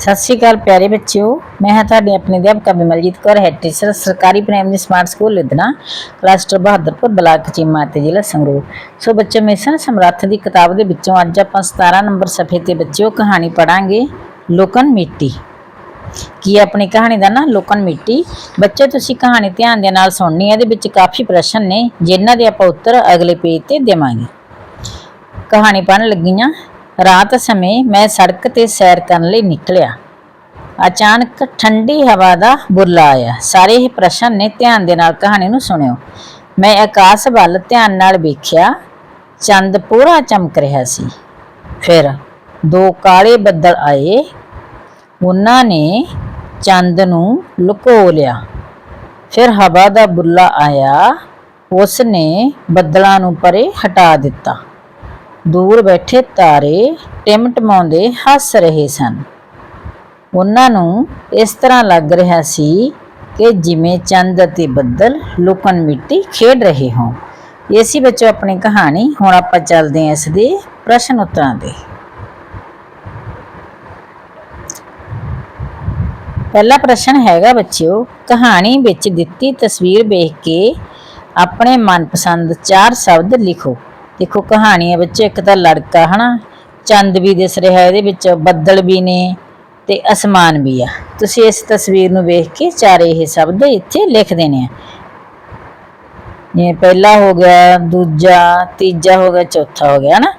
ਸਤਿ ਸ਼੍ਰੀ ਅਕਾਲ ਪਿਆਰੇ ਬੱਚਿਓ। ਮੈਂ ਹਾਂ ਤੁਹਾਡੀ ਆਪਣੀ ਅਧਿਆਪਕਾ ਬਿਮਲਜੀਤ ਕੌਰ ਹੈਡ ਟੀਚਰ ਸਰਕਾਰੀ primary smart school Ludhiana cluster Bahadurpur, block Cheema ਤੇ ਜ਼ਿਲ੍ਹਾ ਸੰਗਰੂਰ। ਸੋ ਬੱਚੇ ਮਿਸ਼ਨ ਸਮਰੱਥ ਦੀ ਕਿਤਾਬ ਦੇ ਵਿੱਚੋਂ ਅੱਜ ਆਪਾਂ 17 ਨੰਬਰ ਸਫੇ ਤੇ ਬੱਚਿਓ ਕਹਾਣੀ ਪੜਾਂਗੇ ਲੋਕਨ ਮਿੱਟੀ। ਕੀ ਆਪਣੀ ਕਹਾਣੀ ਦਾ ਨਾ, ਲੋਕਨ ਮਿੱਟੀ? ਬੱਚੇ, ਤੁਸੀਂ ਕਹਾਣੀ ਧਿਆਨ ਦੇ ਨਾਲ ਸੁਣਨੀ ਹੈ, ਇਹਦੇ ਵਿੱਚ ਕਾਫੀ ਪ੍ਰਸ਼ਨ ਨੇ, ਜਿਨ੍ਹਾਂ ਦੇ ਆਪਾਂ ਉੱਤਰ ਅਗਲੇ ਪੇਜ ਤੇ ਦੇਵਾਂਗੇ। ਕਹਾਣੀ ਪੜ੍ਹਨ ਲੱਗੀਆਂ ਰਾਤ ਸਮੇਂ ਮੈਂ ਸੜਕ ਤੇ ਸੈਰ ਕਰਨ ਲਈ ਨਿਕਲਿਆ। ਅਚਾਨਕ ਠੰਡੀ ਹਵਾ ਦਾ ਬੁਰਲਾ ਆਇਆ। ਸਾਰੇ ਹੀ ਪ੍ਰਸ਼ਨ ਨੇ ਧਿਆਨ ਦੇ ਨਾਲ ਕਹਾਣੀ ਨੂੰ ਸੁਣਿਓ। ਮੈਂ ਆਕਾਸ਼ ਵੱਲ ਧਿਆਨ ਨਾਲ ਵੇਖਿਆ, ਚੰਦ ਪੂਰਾ ਚਮਕ ਰਿਹਾ ਸੀ। ਫਿਰ ਦੋ ਕਾਲੇ ਬੱਦਲ ਆਏ। ਉਹਨਾਂ ਨੇ ਚੰਦ ਨੂੰ ਲੁਕੋ ਲਿਆ। ਫਿਰ ਹਵਾ ਦਾ ਬੁਰਲਾ ਆਇਆ। ਉਸ ਨੇ ਬੱਦਲਾਂ ਨੂੰ ਪਰੇ ਹਟਾ ਦਿੱਤਾ। ਦੂਰ ਬੈਠੇ ਤਾਰੇ ਟਿਮਟਮਾਉਂਦੇ ਹੱਸ ਰਹੇ ਸਨ। ਉਹਨਾਂ ਨੂੰ ਇਸ ਤਰ੍ਹਾਂ ਲੱਗ ਰਿਹਾ ਸੀ ਕਿ ਜਿਵੇਂ ਚੰਦ ਅਤੇ ਬੱਦਲ ਲੁਕਣ ਮਿੱਟੀ ਖੇਡ ਰਹੇ ਹੋਣ। ਇਹ ਸੀ ਬੱਚੋ ਆਪਣੀ ਕਹਾਣੀ ਹੁਣ ਆਪਾਂ ਚੱਲਦੇ ਹਾਂ ਇਸ ਦੇ ਪ੍ਰਸ਼ਨ ਉੱਤਰਾਂ ਦੇ। ਪਹਿਲਾ ਪ੍ਰਸ਼ਨ ਹੈਗਾ ਬੱਚਿਓ, ਕਹਾਣੀ ਵਿੱਚ ਦਿੱਤੀ ਤਸਵੀਰ ਵੇਖ ਕੇ ਆਪਣੇ ਮਨਪਸੰਦ ਚਾਰ ਸ਼ਬਦ ਲਿਖੋ। ਦੇਖੋ ਕਹਾਣੀ ਹੈ ਬੱਚੇ, ਇੱਕ ਤਾਂ ਲੜਕਾ ਹਨਾ, ਚੰਦ ਵੀ ਦਿਸ ਰਿਹਾ ਇਹਦੇ ਵਿੱਚ, ਬੱਦਲ ਵੀ ਨੇ ਤੇ ਅਸਮਾਨ ਵੀ ਆ। ਤੁਸੀਂ ਇਸ ਤਸਵੀਰ ਨੂੰ ਵੇਖ ਕੇ ਚਾਰੇ ਇਹ ਸ਼ਬਦ ਇੱਥੇ ਲਿਖ ਦੇਣੇ ਆ। ਇਹ ਪਹਿਲਾ ਹੋ ਗਿਆ, ਦੂਜਾ, ਤੀਜਾ ਹੋ ਗਿਆ, ਚੌਥਾ ਹੋ ਗਿਆ ਹਨਾ।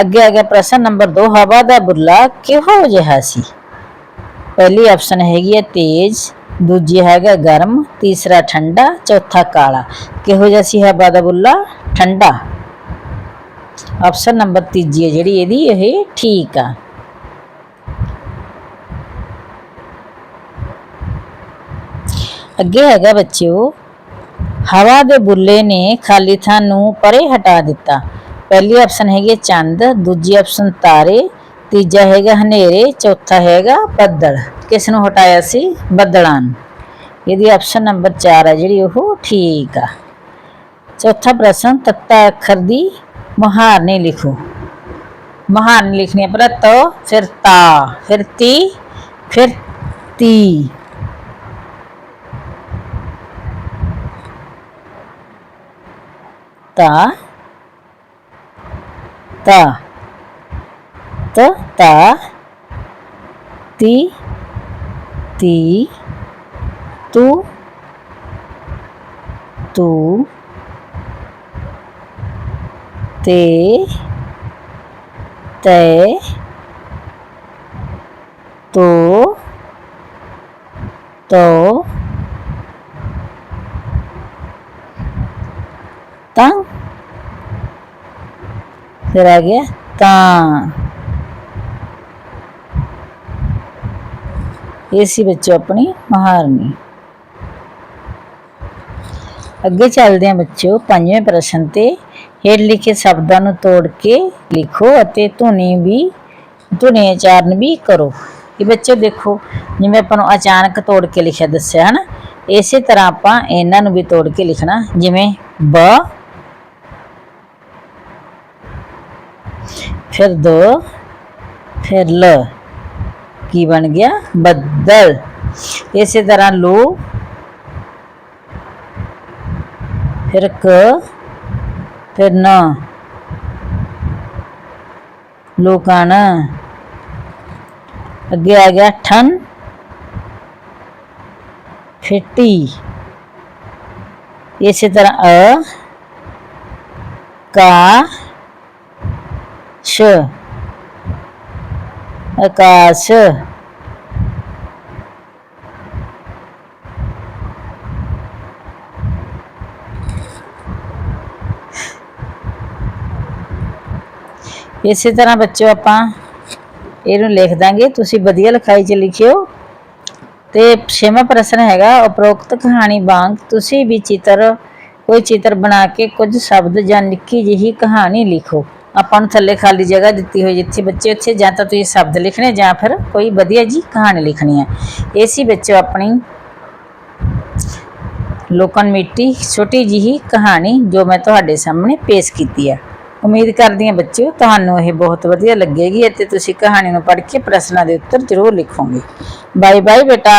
ਅੱਗੇ ਆ ਗਿਆ ਪ੍ਰਸ਼ਨ ਨੰਬਰ 2 ਹਵਾ ਦਾ ਬੁੱਲਾ ਕਿਹੋ ਜਿਹਾ ਸੀ? ਪਹਿਲੀ ਆਪਸ਼ਨ ਹੈਗੀ ਹੈ ਤੇਜ਼, ਦੂਜੀ ਹੈਗਾ ਗਰਮ, ਤੀਸਰਾ ਠੰਡਾ, ਚੌਥਾ ਕਾਲਾ। ਕਿਹੋ ਜਿਹਾ ਸੀ ਹਵਾ ਦਾ ਬੁੱਲਾ ਠੰਡਾ। ਆਪਸ਼ਨ ਨੰਬਰ ਤੀਜੀ ਹੈ ਜਿਹੜੀ ਇਹਦੀ, ਇਹ ਠੀਕ ਆ। ਅੱਗੇ ਹੈਗਾ ਬੱਚਿਓ, ਹਵਾ ਦੇ ਬੁੱਲੇ ਨੇ ਖਾਲੀ ਥਾਂ ਨੂੰ ਪਰੇ ਹਟਾ ਦਿੱਤਾ। ਪਹਿਲੀ ਆਪਸ਼ਨ ਹੈਗੀ ਚੰਦ, ਦੂਜੀ ਆਪਸ਼ਨ ਤਾਰੇ, ਤੀਜਾ ਹੈਗਾ ਹਨੇਰੇ, ਚੌਥਾ ਹੈਗਾ ਬੱਦਲ। ਕਿਸ ਨੂੰ ਹਟਾਇਆ ਸੀ? ਬੱਦਲਾਂ ਨੂੰ। ਇਹਦੀ ਆਪਸ਼ਨ ਨੰਬਰ 4 ਹੈ ਜਿਹੜੀ ਉਹ ਠੀਕ ਆ। ਚੌਥਾ ਪ੍ਰਸ਼ਨ, ਤੱਤਾ ਅੱਖਰ ਦੀ ਮੁਹਾਰਨੀ ਲਿਖੋ। ਮੁਹਾਰਨੀ ਲਿਖਣੀ ਹੈ ਪਹਿਲਾਂ ਤੋ ਫਿਰ ਤਾ, ਫਿਰ ਤੀ ਫਿਰ ਤੀ। ਤਾ ਤਾ, ਤ, ਤਾ, ਤੀ ਤੀ, ਤੂ ਤੂ। ਤੇ ਤੈ ਤੋ ਤੋ ਤਾਂ ਫਿਰ ਆ ਗਿਆ ਤਾਂ ਇਹ ਸੀ ਬੱਚੋ ਆਪਣੀ ਮਹਾਰਨੀ ਅੱਗੇ ਚੱਲਦੇ ਹਾਂ ਬੱਚਿਓ ਪੰਜਵੇਂ ਪ੍ਰਸ਼ਨ ਤੇ ਹੇਠ ਲਿਖੇ ਸ਼ਬਦਾਂ ਨੂੰ ਤੋੜ ਕੇ ਲਿਖੋ ਅਤੇ ਧੁਨੀ ਵੀ, ਧੁਨੀ ਉਚਾਰਨ ਵੀ ਕਰੋ। ਇਹ ਬੱਚੇ ਦੇਖੋ, ਜਿਵੇਂ ਆਪਾਂ ਨੂੰ ਅਚਾਨਕ ਤੋੜ ਕੇ ਲਿਖਿਆ ਦੱਸਿਆ ਹਨਾ, ਇਸੇ ਤਰ੍ਹਾਂ ਆਪਾਂ ਇਹਨਾਂ ਨੂੰ ਵੀ ਤੋੜ ਕੇ ਲਿਖਣਾ, ਜਿਵੇਂ ਬ, ਫਿਰ ਦੋ, ਫਿਰ ਲ। ਕੀ ਬਣ ਗਿਆ? ਬੱਦਲ। ਇਸੇ ਤਰ੍ਹਾਂ ਲੋ, ਫਿਰ ਕ ਫਿਰ ਨ ਲੋਕਾਨ ਅੱਗੇ ਆ ਗਿਆ ਠਨ ਫਿੱਟੀ ਇਸੇ ਤਰ੍ਹਾਂ ਅ ਕਾ ਸ਼ ਆਕਾਸ਼ ਇਸੇ ਤਰ੍ਹਾਂ ਬੱਚਿਓ ਆਪਾਂ ਇਹਨੂੰ ਲਿਖ ਦਾਂਗੇ। ਤੁਸੀਂ ਵਧੀਆ ਲਿਖਾਈ ਚ ਲਿਖਿਓ। ਤੇ ਛੇਵਾਂ ਪ੍ਰਸ਼ਨ ਹੈਗਾ, ਉਪਰੋਕਤ ਕਹਾਣੀ ਵਾਂਗ ਤੁਸੀਂ ਵੀ ਚਿੱਤਰ, ਕੋਈ ਚਿੱਤਰ ਬਣਾ ਕੇ ਕੁਝ ਸ਼ਬਦ ਜਾਂ ਨਿੱਕੀ ਜਿਹੀ ਕਹਾਣੀ ਲਿਖੋ। ਆਪਾਂ ਨੂੰ ਥੱਲੇ ਖਾਲੀ ਜਗ੍ਹਾ ਦਿੱਤੀ ਹੋਈ ਜਿੱਥੇ ਬੱਚੇ ਉੱਥੇ ਜਾਂ ਤਾਂ ਤੁਸੀਂ ਸ਼ਬਦ ਲਿਖਣੇ ਜਾਂ ਫਿਰ ਕੋਈ ਵਧੀਆ ਜੀ ਕਹਾਣੀ ਲਿਖਣੀ ਹੈ। ਇਹ ਸੀ ਬੱਚੋ ਆਪਣੀ ਲੋਕਨ ਮਿੱਟੀ ਛੋਟੀ ਜਿਹੀ ਕਹਾਣੀ ਜੋ ਮੈਂ ਤੁਹਾਡੇ ਸਾਹਮਣੇ ਪੇਸ਼ ਕੀਤੀ ਹੈ। ਉਮੀਦ ਕਰਦੀ ਹਾਂ ਬੱਚਿਓ, ਤੁਹਾਨੂੰ ਇਹ ਬਹੁਤ ਵਧੀਆ ਲੱਗੇਗੀ ਅਤੇ ਤੁਸੀਂ ਕਹਾਣੀ ਨੂੰ ਪੜ੍ਹ ਕੇ ਪ੍ਰਸ਼ਨਾਂ ਦੇ ਉੱਤਰ ਜ਼ਰੂਰ ਲਿਖੋਗੇ। ਬਾਏ ਬਾਏ ਬੇਟਾ।